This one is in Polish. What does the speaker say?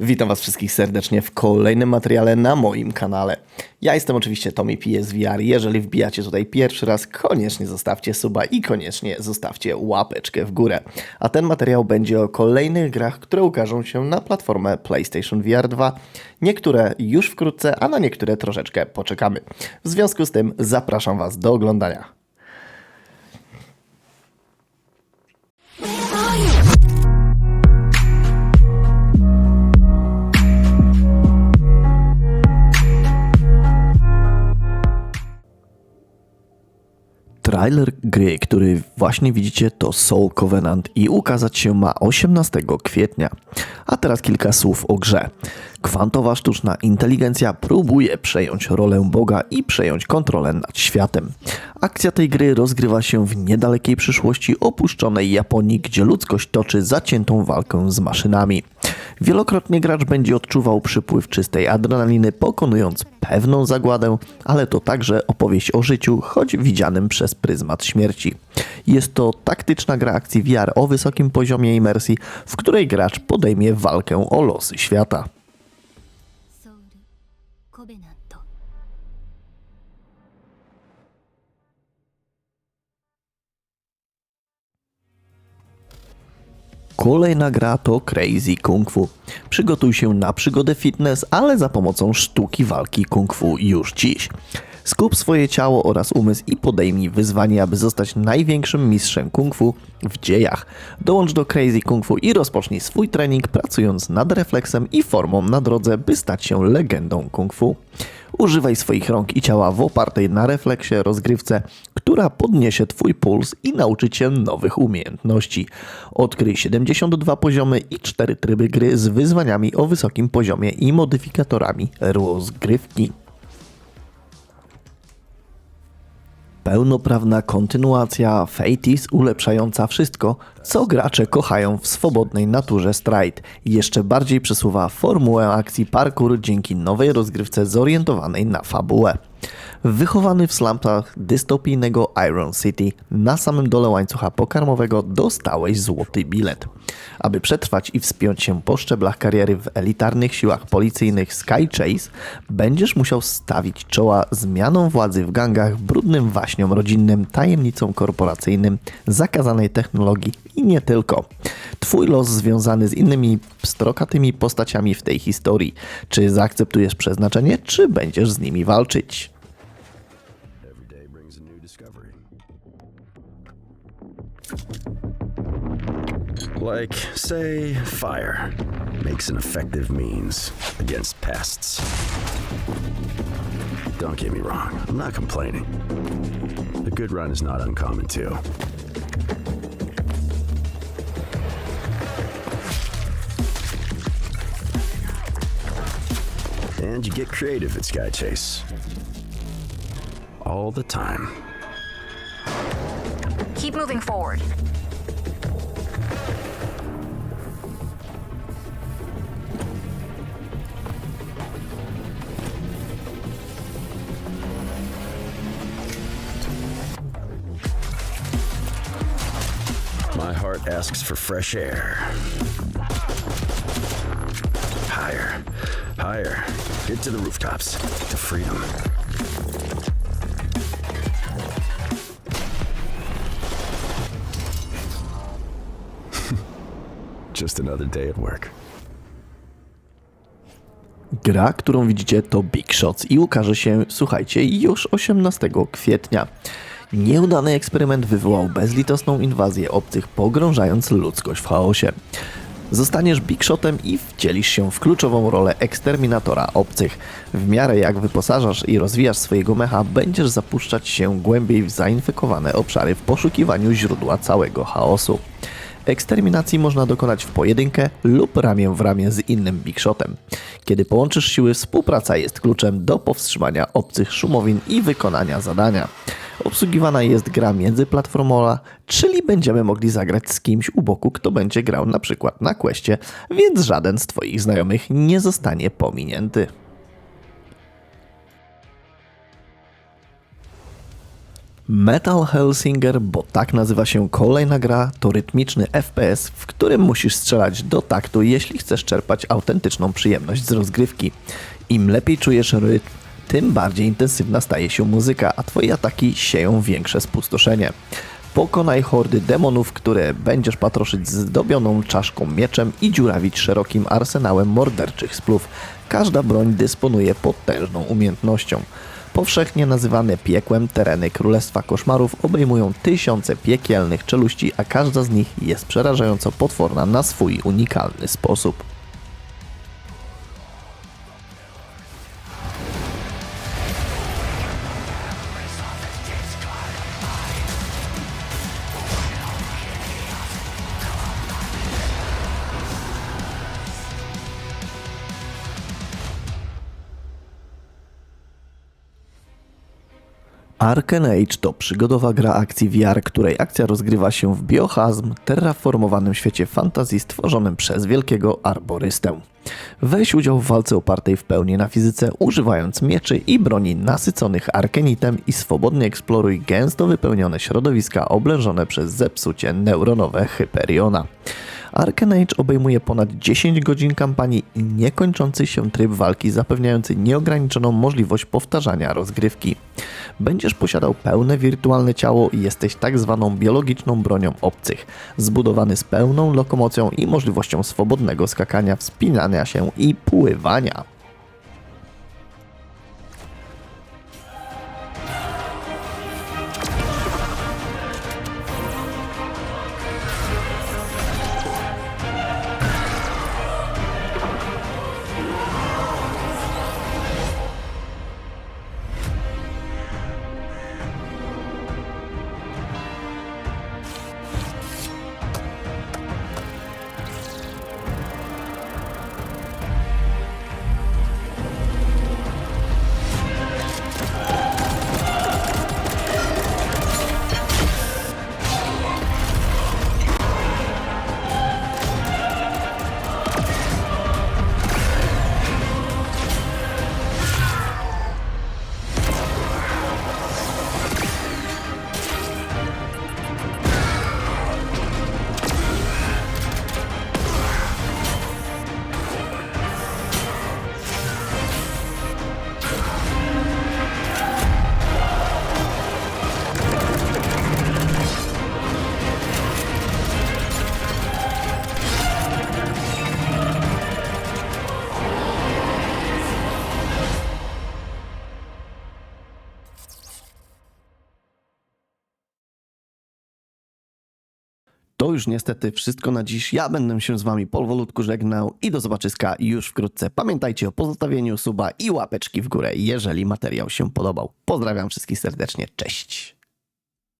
Witam Was wszystkich serdecznie w kolejnym materiale na moim kanale. Ja jestem oczywiście Tommy PSVR. Jeżeli wbijacie tutaj pierwszy raz, koniecznie zostawcie suba i koniecznie zostawcie łapeczkę w górę. A ten materiał będzie o kolejnych grach, które ukażą się na platformę PlayStation VR 2. Niektóre już wkrótce, a na niektóre troszeczkę poczekamy. W związku z tym zapraszam Was do oglądania. Trailer gry, który właśnie widzicie, to Soul Covenant i ukazać się ma 18 kwietnia. A teraz kilka słów o grze. Kwantowa sztuczna inteligencja próbuje przejąć rolę Boga i przejąć kontrolę nad światem. Akcja tej gry rozgrywa się w niedalekiej przyszłości opuszczonej Japonii, gdzie ludzkość toczy zaciętą walkę z maszynami. Wielokrotnie gracz będzie odczuwał przypływ czystej adrenaliny, pokonując pewną zagładę, ale to także opowieść o życiu, choć widzianym przez pryzmat śmierci. Jest to taktyczna gra akcji VR o wysokim poziomie imersji, w której gracz podejmie walkę o losy świata. ソウルコベナント Kolejna gra to Crazy Kung Fu. Przygotuj się na przygodę fitness, ale za pomocą sztuki walki kung fu już dziś. Skup swoje ciało oraz umysł i podejmij wyzwanie, aby zostać największym mistrzem kung fu w dziejach. Dołącz do Crazy Kung Fu i rozpocznij swój trening pracując nad refleksem i formą na drodze, by stać się legendą kung fu. Używaj swoich rąk i ciała w opartej na refleksie rozgrywce, która podniesie Twój puls i nauczy Cię nowych umiejętności. Odkryj 72 poziomy i 4 tryby gry z wyzwaniami o wysokim poziomie i modyfikatorami rozgrywki. Pełnoprawna kontynuacja Fatis ulepszająca wszystko, co gracze kochają w swobodnej naturze Stride. Jeszcze bardziej przesuwa formułę akcji parkour dzięki nowej rozgrywce zorientowanej na fabułę. Wychowany w slampach dystopijnego Iron City, na samym dole łańcucha pokarmowego dostałeś złoty bilet. Aby przetrwać i wspiąć się po szczeblach kariery w elitarnych siłach policyjnych Sky Chase, będziesz musiał stawić czoła zmianą władzy w gangach, brudnym waśniom rodzinnym, tajemnicom korporacyjnym, zakazanej technologii i nie tylko. Twój los związany z innymi pstrokatymi postaciami w tej historii. Czy zaakceptujesz przeznaczenie, czy będziesz z nimi walczyć? Like, say, fire makes an effective means against pests. Don't get me wrong, I'm not complaining. The good run is not uncommon too. And you get creative at Sky Chase. All the time. Keep moving forward. Heart asks for fresh air. Higher, higher. Get to the rooftops, to freedom. Just another day at work. Gra, którą widzicie, to Big Shots i ukaże się, słuchajcie, już 18 kwietnia. Nieudany eksperyment wywołał bezlitosną inwazję obcych, pogrążając ludzkość w chaosie. Zostaniesz Big Shotem i wcielisz się w kluczową rolę eksterminatora obcych. W miarę jak wyposażasz i rozwijasz swojego mecha, będziesz zapuszczać się głębiej w zainfekowane obszary w poszukiwaniu źródła całego chaosu. Eksterminacji można dokonać w pojedynkę lub ramię w ramię z innym Big Shotem. Kiedy połączysz siły, współpraca jest kluczem do powstrzymania obcych szumowin i wykonania zadania. Obsługiwana jest gra międzyplatformowa, czyli będziemy mogli zagrać z kimś u boku, kto będzie grał na przykład na Questie, więc żaden z Twoich znajomych nie zostanie pominięty. Metal Hellsinger, bo tak nazywa się kolejna gra, to rytmiczny FPS, w którym musisz strzelać do taktu, jeśli chcesz czerpać autentyczną przyjemność z rozgrywki. Im lepiej czujesz rytm, tym bardziej intensywna staje się muzyka, a twoje ataki sieją większe spustoszenie. Pokonaj hordy demonów, które będziesz patroszyć zdobioną czaszką mieczem i dziurawić szerokim arsenałem morderczych splów. Każda broń dysponuje potężną umiejętnością. Powszechnie nazywane piekłem tereny Królestwa Koszmarów obejmują tysiące piekielnych czeluści, a każda z nich jest przerażająco potworna na swój unikalny sposób. Arcane Age to przygodowa gra akcji VR, której akcja rozgrywa się w biohazm, terraformowanym świecie fantazji stworzonym przez wielkiego arborystę. Weź udział w walce opartej w pełni na fizyce, używając mieczy i broni nasyconych arkenitem i swobodnie eksploruj gęsto wypełnione środowiska oblężone przez zepsucie neuronowe Hyperiona. Arcane Age obejmuje ponad 10 godzin kampanii i niekończący się tryb walki zapewniający nieograniczoną możliwość powtarzania rozgrywki. Będziesz posiadał pełne wirtualne ciało i jesteś tak zwaną biologiczną bronią obcych, zbudowany z pełną lokomocją i możliwością swobodnego skakania, wspinania się i pływania. To już niestety wszystko na dziś. Ja będę się z wami powolutku żegnał i do zobaczyska już wkrótce. Pamiętajcie o pozostawieniu suba i łapeczki w górę, jeżeli materiał się podobał. Pozdrawiam wszystkich serdecznie. Cześć!